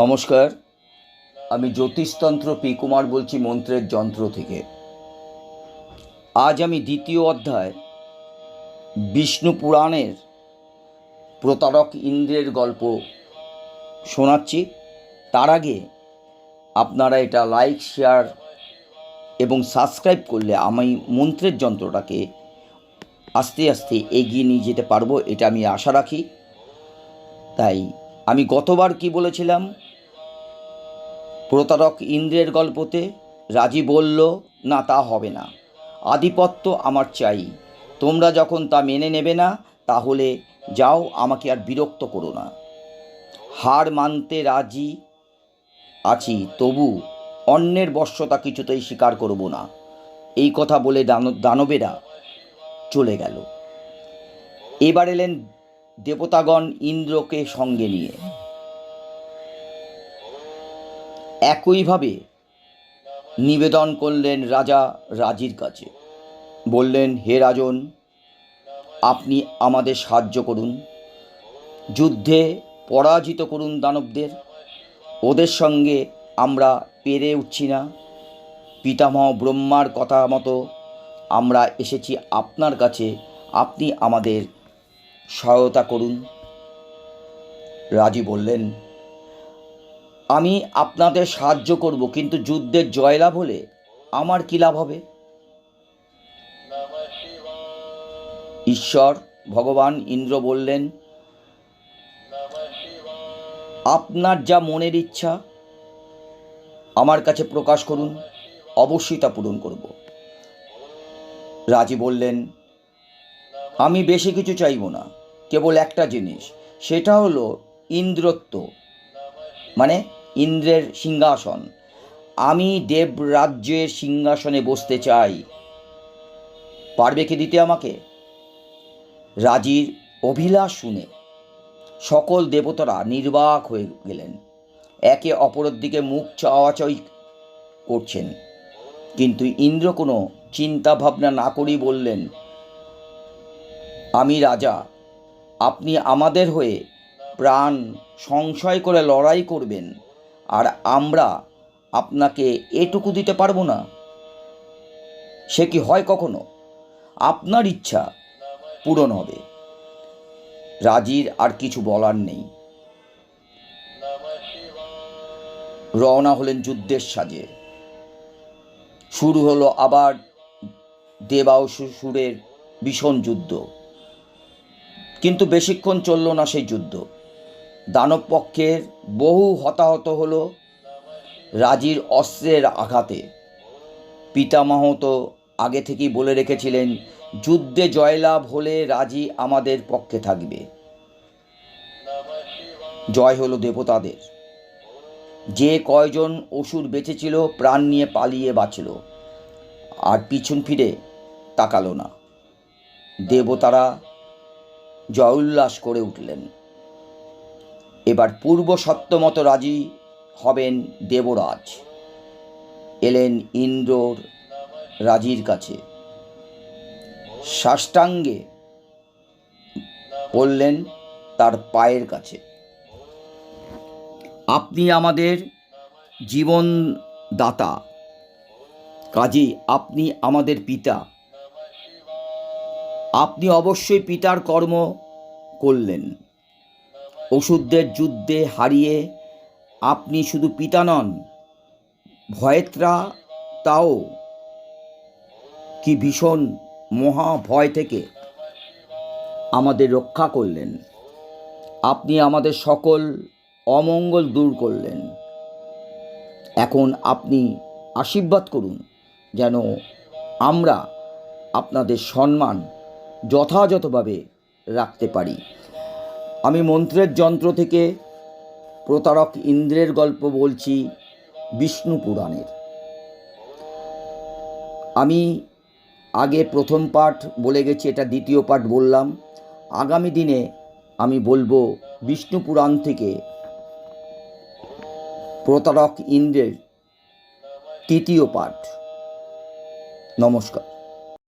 নমস্কার। আমি জ্যোতিষতন্ত্র পি কুমার বলছি মন্ত্রের যন্ত্র থেকে। আজ আমি দ্বিতীয় অধ্যায় বিষ্ণু পুরাণের প্রতারক ইন্দ্রের গল্প শোনাচ্ছি। তার আগে আপনারা এটা লাইক, শেয়ার এবং সাবস্ক্রাইব করলে আমি মন্ত্রের যন্ত্রটাকে আস্তে আস্তে এগিয়ে নিয়ে যেতে পারব, এটা আমি আশা রাখি। তাই আমি গতবার কি বলেছিলাম? প্রতারক ইন্দ্রের গল্পতে রাজি বলল, না, তা হবে না। আধিপত্য আমার চাই। তোমরা যখন তা মেনে নেবে না, তাহলে যাও, আমাকে আর বিরক্ত করো না। হার মানতে রাজি আছি, তবু অন্যের বশ্যতা কিছুতেই স্বীকার করব না। এই কথা বলে দানবেরা চলে গেল। এবার এলেন দেবতাগণ ইন্দ্রকে সঙ্গে নিয়ে। একইভাবে নিবেদন করলেন রাজা রাজির কাছে। বললেন, হে রাজন, আপনি আমাদের সাহায্য করুন। যুদ্ধে পরাজিত করুন দানবদের। ওদের সঙ্গে আমরা পেরে উঠছি না। পিতামহ ব্রহ্মার কথা মতো আমরা এসেছি আপনার কাছে। আপনি আমাদের সহায়তা করুন। রাজি বললেন আমি আপনাদের সাহায্য করব, কিন্তু যুদ্ধের জয়লাভ হলে আমার কী লাভ হবে? ঈশ্বর, ভগবান ইন্দ্র বললেন, আপনার যা মনের ইচ্ছা, আমার কাছে প্রকাশ করুন, অবশ্যই তা পূরণ করব। রাজি বললেন, আমি বেশি কিছু চাইব না, কেবল একটা জিনিস, সেটা হলো ইন্দ্রত্ব। মানে ইন্দ্রের সিংহাসন। আমি দেবরাজ্যের সিংহাসনে বসতে চাই। পারবে কি দিতে আমাকে? রাজির অভিলাষ শুনে সকল দেবতারা নির্বাক হয়ে গেলেন। একে অপরের দিকে মুখ চাওয়াচাই করছেন। কিন্তু ইন্দ্র কোনো চিন্তা ভাবনা না করেই বললেন, আমি রাজা, আপনি আমাদের হয়ে প্রাণ সংশয় করে লড়াই করবেন। আর আমরা আপনাকে এটুকু দিতে পারব না। সে কি হয় কখনো? আপনার ইচ্ছা পূরণ হবে। রাজির আর কিছু বলার নেই। রওনা হলেন যুদ্ধের সাজে। শুরু হলো আবার দেবাসুরের ভীষণ যুদ্ধ। কিন্তু বেশিক্ষণ চলল না সেই যুদ্ধ। দানব পক্ষের বহু হতাহত হলো রাজির অস্ত্রের আঘাতে। পিতামহ তো আগে থেকেই বলে রেখেছিলেন, যুদ্ধে জয়লাভ হলে রাজি আমাদের পক্ষে থাকবে। জয় হলো দেবতাদের। যে কয়জন অসুর বেঁচেছিল, প্রাণ নিয়ে পালিয়ে বাঁচল, আর পিছন ফিরে তাকালো না। দেবতারা জয় উল্লাস করে উঠলেন। এবার পূর্ব সত্যমতো রাজি হবেন দেবরাজ। এলেন ইন্দ্রর রাজির কাছে। সাষ্টাঙ্গে বললেন তার পায়ের কাছে, আপনি আমাদের জীবন দাতা কাজী আপনি আমাদের পিতা। আপনি অবশ্যই পিতার কর্ম করলেন। ওষুধদের যুদ্ধে হারিয়ে আপনি শুধু পিতা নন, ভয়েত্রা তাও কি ভীষণ মহা ভয় থেকে আমাদের রক্ষা করলেন। আপনি আমাদের সকল অমঙ্গল দূর করলেন। এখন আপনি আশীর্বাদ করুন যেন আমরা আপনাদের সম্মান যথাযথভাবে রাখতে পারি। আমি মন্ত্রের যন্ত্র থেকে প্রতারক ইন্দ্রের গল্প বলছি বিষ্ণু পুরাণের। আমি আগে প্রথম পাঠ বলে গেছি, এটা দ্বিতীয় পাঠ বললাম। আগামী দিনে আমি বলব বিষ্ণু পুরাণ থেকে প্রতারক ইন্দ্রের তৃতীয় পাঠ। নমস্কার।